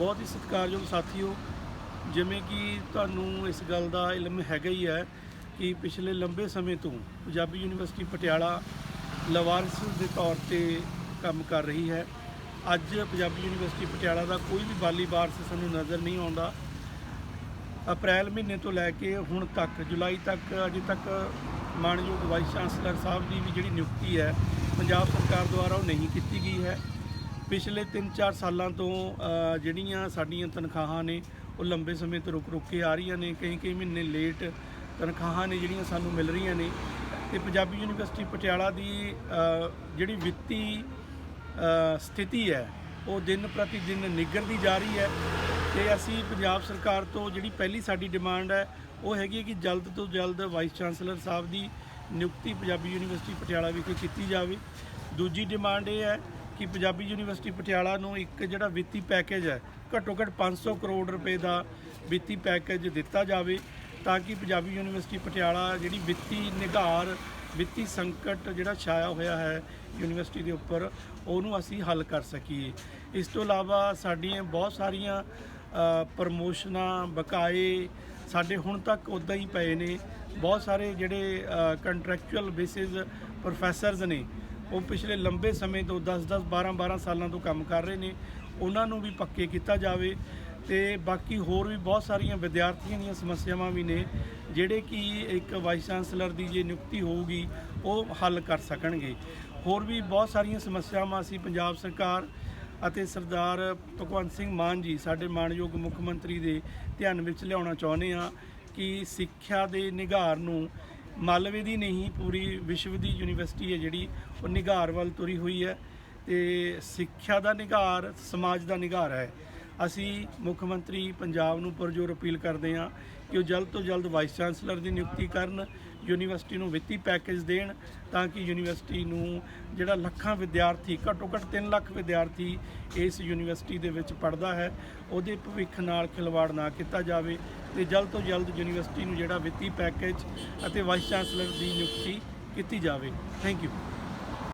ਬਹੁਤ ਹੀ ਸਤਿਕਾਰਯੋਗ ਸਾਥੀਓ, ਜਿਵੇਂ ਕਿ ਤੁਹਾਨੂੰ ਇਸ ਗੱਲ ਦਾ ਇਲਮ ਹੈਗਾ ਹੀ ਹੈ ਕਿ ਪਿਛਲੇ ਲੰਬੇ ਸਮੇਂ ਤੋਂ ਪੰਜਾਬੀ ਯੂਨੀਵਰਸਿਟੀ ਪਟਿਆਲਾ ਲਵਾਰਸ ਦੇ ਤੌਰ ਤੇ ਕੰਮ ਕਰ ਰਹੀ ਹੈ। ਅੱਜ ਪੰਜਾਬੀ ਯੂਨੀਵਰਸਿਟੀ ਪਟਿਆਲਾ ਦਾ ਕੋਈ ਵੀ ਬਾਲੀ ਵਾਰਸ ਸਾਨੂੰ ਨਜ਼ਰ ਨਹੀਂ ਆਉਂਦਾ। ਅਪ੍ਰੈਲ ਮਹੀਨੇ ਤੋਂ ਲੈ ਕੇ ਹੁਣ ਤੱਕ, ਜੁਲਾਈ ਤੱਕ, ਅਜੇ ਤੱਕ ਮਾਨਯੋਗ ਵਾਈਸ ਚਾਂਸਲਰ ਸਾਹਿਬ ਦੀ ਵੀ ਜਿਹੜੀ ਨਿਯੁਕਤੀ ਹੈ, ਪੰਜਾਬ ਸਰਕਾਰ ਦੁਆਰਾ ਉਹ ਨਹੀਂ ਕੀਤੀ ਗਈ ਹੈ। ਪਿਛਲੇ 3-4 ਸਾਲਾਂ ਤੋਂ ਜਿਹੜੀਆਂ ਸਾਡੀਆਂ ਤਨਖਾਹਾਂ ਨੇ, ਉਹ ਲੰਬੇ ਸਮੇਂ ਤੋਂ ਰੁਕ ਰੁਕ ਕੇ ਆ ਰਹੀਆਂ ਨੇ। ਕਈ ਕਈ ਮਹੀਨੇ ਲੇਟ ਤਨਖਾਹਾਂ ਨੇ ਜਿਹੜੀਆਂ ਸਾਨੂੰ ਮਿਲ ਰਹੀਆਂ ਨੇ। ਤੇ ਪੰਜਾਬੀ ਯੂਨੀਵਰਸਿਟੀ ਪਟਿਆਲਾ ਦੀ ਜਿਹੜੀ ਵਿੱਤੀ ਸਥਿਤੀ ਹੈ, ਉਹ ਦਿਨ ਪ੍ਰਤੀ ਦਿਨ ਨਿੱਘਰਦੀ ਜਾ ਰਹੀ ਹੈ। ਤੇ ਅਸੀਂ ਪੰਜਾਬ ਸਰਕਾਰ ਤੋਂ ਜਿਹੜੀ ਪਹਿਲੀ ਸਾਡੀ ਡਿਮਾਂਡ ਹੈ, ਉਹ ਹੈਗੀ ਹੈ ਕਿ ਜਲਦ ਤੋਂ ਜਲਦ ਵਾਈਸ ਚਾਂਸਲਰ ਸਾਹਿਬ ਦੀ ਨਿਯੁਕਤੀ ਪੰਜਾਬੀ ਯੂਨੀਵਰਸਿਟੀ ਪਟਿਆਲਾ ਵਿਖੇ ਕੀਤੀ ਜਾਵੇ। ਦੂਜੀ ਡਿਮਾਂਡ ਇਹ ਹੈ ਕਿ ਪੰਜਾਬੀ ਯੂਨੀਵਰਸਿਟੀ ਪਟਿਆਲਾ ਨੂੰ ਇੱਕ ਜਿਹੜਾ ਵਿੱਤੀ ਪੈਕੇਜ ਹੈ ਘੱਟੋ ਘੱਟ 500 ਕਰੋੜ ਰੁਪਏ ਦਾ ਵਿੱਤੀ ਪੈਕੇਜ ਦਿੱਤਾ ਜਾਵੇ ਤਾਂ ਕਿ ਪੰਜਾਬੀ ਯੂਨੀਵਰਸਿਟੀ ਪਟਿਆਲਾ ਜਿਹੜੀ ਵਿੱਤੀ ਨਿਗਾਰ ਵਿੱਤੀ ਸੰਕਟ ਜਿਹੜਾ ਛਾਇਆ ਹੋਇਆ ਹੈ ਯੂਨੀਵਰਸਿਟੀ ਦੇ ਉੱਪਰ, ਉਹਨੂੰ ਅਸੀਂ ਹੱਲ ਕਰ ਸਕੀਏ। ਇਸ ਤੋਂ ਇਲਾਵਾ ਸਾਡੀਆਂ ਬਹੁਤ ਸਾਰੀਆਂ ਪ੍ਰਮੋਸ਼ਨਾਂ, ਬਕਾਏ ਸਾਡੇ ਹੁਣ ਤੱਕ ਉਦਾਂ ਹੀ ਪਏ ਨੇ। ਬਹੁਤ ਸਾਰੇ ਜਿਹੜੇ ਕੰਟਰੈਕਚੁਅਲ ਬੇਸਿਸ ਪ੍ਰੋਫੈਸਰਸ ਨੇ ਉਹ ਪਿਛਲੇ ਲੰਬੇ ਸਮੇਂ ਤੋਂ 10-10 12-12 ਸਾਲਾਂ ਤੋਂ ਕੰਮ ਕਰ ਰਹੇ ਨੇ। ਉਹਨਾਂ ਨੂੰ ਵੀ ਪੱਕੇ ਕੀਤਾ ਜਾਵੇ ਤੇ ਬਾਕੀ ਹੋਰ ਵੀ ਬਹੁਤ ਸਾਰੀਆਂ ਵਿਦਿਆਰਥੀਆਂ ਦੀਆਂ ਸਮੱਸਿਆਵਾਂ ਵੀ ਨੇ, ਜਿਹੜੇ ਕਿ ਇੱਕ ਵਾਈਸ ਚਾਂਸਲਰ ਦੀ ਜੇ ਨਿਯੁਕਤੀ ਹੋਊਗੀ, ਉਹ ਹੱਲ ਕਰ ਸਕਣਗੇ। ਹੋਰ ਵੀ ਬਹੁਤ ਸਾਰੀਆਂ ਸਮੱਸਿਆਵਾਂ ਅਸੀਂ ਪੰਜਾਬ ਸਰਕਾਰ ਅਤੇ ਸਰਦਾਰ ਭਗਵੰਤ ਸਿੰਘ ਮਾਨ ਜੀ, ਸਾਡੇ ਮਾਣਯੋਗ ਮੁੱਖ ਮੰਤਰੀ ਦੇ ਧਿਆਨ ਵਿੱਚ ਲਿਆਉਣਾ ਚਾਹੁੰਦੇ ਆ ਕਿ ਸਿੱਖਿਆ ਦੇ ਨਿਗਾਰ ਨੂੰ ਮਾਲਵੇ ਦੀ ਨਹੀਂ, ਪੂਰੀ ਵਿਸ਼ਵ ਦੀ ਯੂਨੀਵਰਸਿਟੀ ਹੈ ਜਿਹੜੀ, ਉਹ ਨਿਗਾਰ ਵੱਲ ਤੁਰੀ ਹੋਈ ਹੈ ਤੇ ਸਿੱਖਿਆ ਦਾ ਨਿਗਾਰ ਸਮਾਜ ਦਾ ਨਿਗਾਰ ਹੈ। ਅਸੀਂ ਮੁੱਖ ਮੰਤਰੀ ਪੰਜਾਬ ਨੂੰ ਪੁਰਜੋਰ ਅਪੀਲ ਕਰਦੇ ਹਾਂ ਕਿ ਉਹ ਜਲਦ ਤੋਂ ਜਲਦ ਵਾਈਸ ਚਾਂਸਲਰ ਦੀ ਨਿਯੁਕਤੀ ਕਰਨ, ਯੂਨੀਵਰਸਿਟੀ ਨੂੰ ਵਿੱਤੀ ਪੈਕੇਜ ਦੇਣ ਤਾਂ ਕਿ ਯੂਨੀਵਰਸਿਟੀ ਨੂੰ ਜਿਹੜਾ ਲੱਖਾਂ ਵਿਦਿਆਰਥੀ, ਘੱਟੋ ਘੱਟ 3 ਲੱਖ ਵਿਦਿਆਰਥੀ ਇਸ ਯੂਨੀਵਰਸਿਟੀ ਦੇ ਵਿੱਚ ਪੜ੍ਹਦਾ ਹੈ, ਉਹਦੇ ਭਵਿੱਖ ਨਾਲ ਖਿਲਵਾੜ ਨਾ ਕੀਤਾ ਜਾਵੇ ਤੇ ਜਲਦ ਤੋਂ ਜਲਦ ਯੂਨੀਵਰਸਿਟੀ ਨੂੰ ਜਿਹੜਾ ਵਿੱਤੀ ਪੈਕੇਜ ਅਤੇ ਵਾਈਸ ਚਾਂਸਲਰ ਦੀ ਨਿਯੁਕਤੀ ਕੀਤੀ ਜਾਵੇ। Thank you.